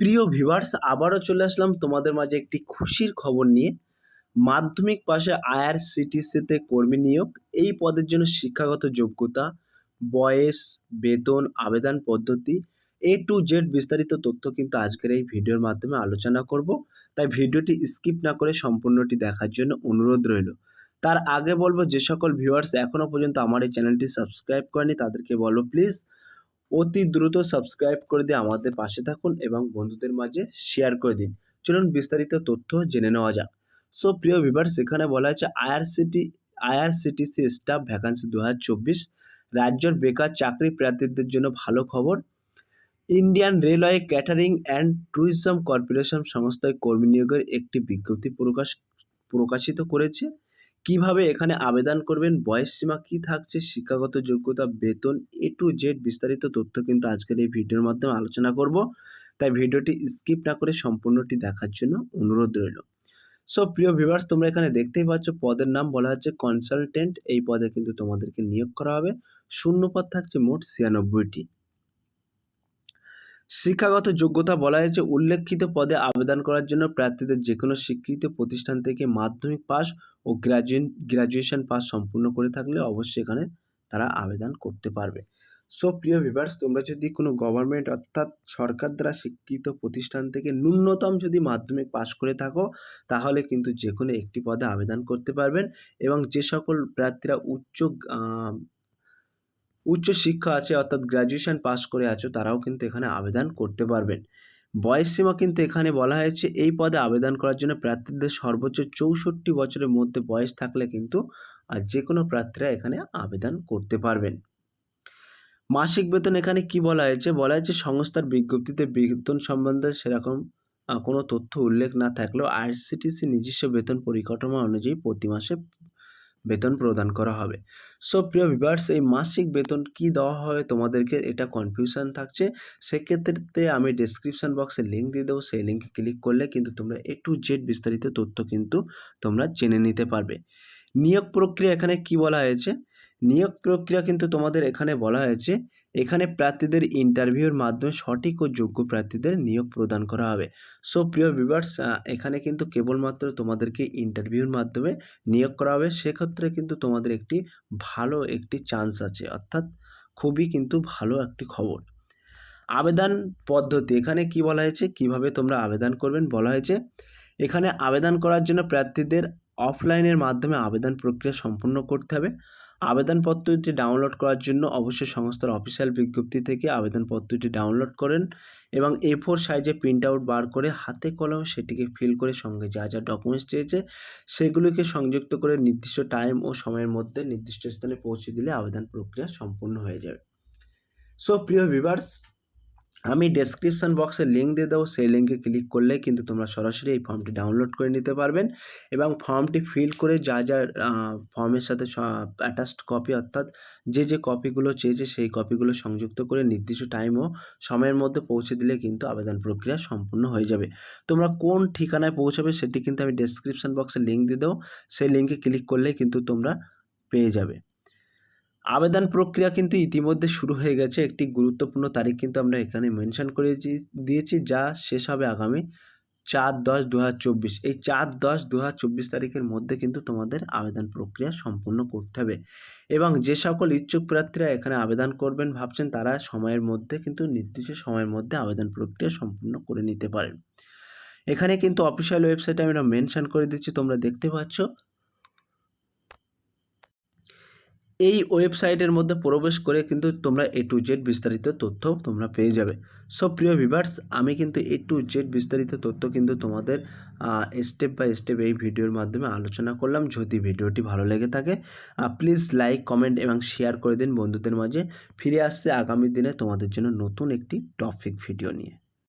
প্রিয় ভিভার্স আবারও চলে আসলাম তোমাদের মাঝে একটি খুশির খবর নিয়ে। মাধ্যমিক পাশে আইআরসিটিসিতে কর্মী নিয়োগ, এই পদের জন্য শিক্ষাগত যোগ্যতা, বয়স, বেতন, আবেদন পদ্ধতি এ টু জেড বিস্তারিত তথ্য কিন্তু আজকের এই ভিডিওর মাধ্যমে আলোচনা করব। তাই ভিডিওটি স্কিপ না করে সম্পূর্ণটি দেখার জন্য অনুরোধ রইল। তার আগে বলব, যে সকল ভিউয়ার্স এখনও পর্যন্ত আমার এই চ্যানেলটি সাবস্ক্রাইব করেনি, তাদেরকে বলব প্লিজ। অতি দ্রুত সাবস্ক্রাইব করে দিয়ে আমাদের পাশে থাকুন এবং বন্ধুদের মাঝে শেয়ার করে দিন। চলুন বিস্তারিত তথ্য জেনে নেওয়া যাক। সো প্রিয় ভিভার সেখানে বলা হয়েছে আইআরসিটি আইআরসিটিসি স্টাফ ভ্যাকান্সি দু হাজার চব্বিশ, রাজ্যের বেকার চাকরি প্রার্থীদের জন্য ভালো খবর। Indian railway catering and tourism corporation সংস্থায় কর্মী নিয়োগের একটি বিজ্ঞপ্তি প্রকাশ, প্রকাশিত করেছে। কীভাবে এখানে আবেদন করবেন, বয়স সীমা কী থাকছে, শিক্ষাগত যোগ্যতা, বেতন এ টু জেড বিস্তারিত তথ্য কিন্তু আজকের এই ভিডিওর মাধ্যমে আলোচনা করব। তাই ভিডিওটি স্কিপ না করে সম্পূর্ণটি দেখার জন্য অনুরোধ রইল। সো প্রিয় ভিভার্স তোমরা এখানে দেখতেই পাচ্ছ, পদের নাম বলা হচ্ছে কনসালটেন্ট এই পদে কিন্তু তোমাদেরকে নিয়োগ করা হবে। শূন্য পদ থাকছে মোট ছিয়ানব্বইটি। শিক্ষাগত যোগ্যতা বলা হয়েছে উল্লেখিত পদে আবেদন করার জন্য প্রার্থীদের যে কোনো স্বীকৃত প্রতিষ্ঠান থেকে মাধ্যমিক পাস ও গ্র্যাজুয়েট গ্র্যাজুয়েশন পাস সম্পূর্ণ করে থাকলে অবশ্যই এখানে তারা আবেদন করতে পারবে। সো, প্রিয় ভিভার্স তোমরা যদি কোনো গভর্নমেন্ট অর্থাৎ সরকার দ্বারা স্বীকৃত প্রতিষ্ঠান থেকে ন্যূনতম যদি মাধ্যমিক পাস করে থাকো, তাহলে কিন্তু যে কোনো একটি পদে আবেদন করতে পারবেন এবং যে সকল প্রার্থীরা উচ্চ উচ্চ শিক্ষা আছে, অর্থাৎ গ্র্যাজুয়েশন পাস করে আছো, তারাও কিন্তু এখানে আবেদন করতে পারবেন। বয়স সীমা কিন্তু এখানে বলা হয়েছে, এই পদে আবেদন করার জন্য প্রার্থীদের সর্বোচ্চ চৌষট্টি বছরের মধ্যে বয়স থাকলে কিন্তু, আর যে কোনো প্রার্থীরা এখানে আবেদন করতে পারবেন। মাসিক বেতন এখানে কি বলা হয়েছে? বলা হয়েছে, সংস্থার বিজ্ঞপ্তিতে বেতন সম্বন্ধে সেরকম কোনো তথ্য উল্লেখ না থাকলেও আইআরসিটিসি নিজস্ব বেতন পরিকাঠামো অনুযায়ী প্রতি মাসে বেতন প্রদান করা হবে। সো প্রিয় ভিভার্স এই মাসিক বেতন কি দেওয়া হবে তোমাদেরকে এটা কনফিউশন থাকছে। সেক্ষেত্রে আমি ডিসক্রিপশান বক্সে লিঙ্ক দিয়ে দেবো। সেই লিঙ্কে ক্লিক করলে কিন্তু তোমরা এ টু জেড বিস্তারিত তথ্য কিন্তু তোমরা জেনে নিতে পারবে। নিয়োগ প্রক্রিয়া এখানে কি বলা হয়েছে? নিয়োগ প্রক্রিয়া কিন্তু তোমাদের এখানে বলা হয়েছে। এখানে প্রার্থীদের ইন্টারভিউর মাধ্যমে সঠিক ও যোগ্য প্রার্থীদের নিয়োগ প্রদান করা হবে। সো প্রিয় ভিভার্স এখানে কিন্তু কেবলমাত্র তোমাদেরকে ইন্টারভিউর মাধ্যমে নিয়োগ করা হবে। সেক্ষেত্রে কিন্তু তোমাদের একটি ভালো একটি চান্স আছে, অর্থাৎ খুবই কিন্তু ভালো একটি খবর। আবেদন পদ্ধতি, এখানে কি বলা হয়েছে? কীভাবে তোমরা আবেদন করবেন? বলা হয়েছে, এখানে আবেদন করার জন্য প্রার্থীদের অফলাইনের মাধ্যমে আবেদন প্রক্রিয়া সম্পূর্ণ করতে হবে। আবেদনপত্রটি ডাউনলোড করার জন্য অবশ্যই সংস্থার অফিসিয়াল বিজ্ঞপ্তি থেকে আবেদনপত্রটি ডাউনলোড করেন এবং এ ফোর সাইজে প্রিন্ট আউট বার করে হাতে কলম সেটিকে ফিল করে সঙ্গে যা যা ডকুমেন্টস চেয়েছে সেগুলিকে সংযুক্ত করে নির্দিষ্ট টাইম ও সময়ের মধ্যে নির্দিষ্ট স্থানে পৌঁছে দিলে আবেদন প্রক্রিয়া সম্পূর্ণ হয়ে যাবে। সো প্রিয় ভিভার্স আমি ডেসক্রিপশান বক্সে লিঙ্ক দিয়ে দেবো, সেই লিঙ্কে ক্লিক করলে কিন্তু তোমরা সরাসরি এই ফর্মটি ডাউনলোড করে নিতে পারবেন এবং ফর্মটি ফিল করে যা যা ফর্মের সাথে অ্যাটাচড কপি অর্থাৎ যে যে কপিগুলো চেয়েছে সেই কপিগুলো সংযুক্ত করে নির্দিষ্ট টাইম ও সময়ের মধ্যে পৌঁছে দিলে কিন্তু আবেদন প্রক্রিয়া সম্পূর্ণ হয়ে যাবে। তোমরা কোন ঠিকানায় পৌঁছাবে সেটি কিন্তু আমি ডেসক্রিপশান বক্সে লিঙ্ক দিয়ে দেবো, সেই লিঙ্কে ক্লিক করলে কিন্তু তোমরা পেয়ে যাবে। আবেদন প্রক্রিয়া কিন্তু ইতিমধ্যে শুরু হয়ে গেছে। একটি গুরুত্বপূর্ণ তারিখ কিন্তু আমরা এখানে মেনশন করে দিয়েছি, যা শেষ হবে আগামী চার দশ দু এই চার দশ দু তারিখের মধ্যে কিন্তু তোমাদের আবেদন প্রক্রিয়া সম্পূর্ণ করতে হবে। এবং যে সকল ইচ্ছুক প্রার্থীরা এখানে আবেদন করবেন ভাবছেন, তারা সময়ের মধ্যে কিন্তু, নির্দিষ্ট সময়ের মধ্যে আবেদন প্রক্রিয়া সম্পূর্ণ করে নিতে পারেন। এখানে কিন্তু অফিসিয়াল ওয়েবসাইটে আমরা মেনশন করে দিচ্ছি, তোমরা দেখতে পাচ্ছ। এই ওয়েবসাইটের মধ্যে প্রবেশ করে কিন্তু তোমরা এ টু জেড বিস্তারিত তথ্য তোমরা পেয়ে যাবে। সব প্রিয় ভিভার্স আমি কিন্তু এ টু জেড বিস্তারিত তথ্য কিন্তু তোমাদের স্টেপ বাই স্টেপ এই ভিডিওর মাধ্যমে আলোচনা করলাম। যদি ভিডিওটি ভালো লেগে থাকে প্লিজ লাইক কমেন্ট এবং শেয়ার করে দিন বন্ধুদের মাঝে। ফিরে আসছে আগামী দিনে তোমাদের জন্য নতুন একটি টপিক ভিডিও নিয়ে।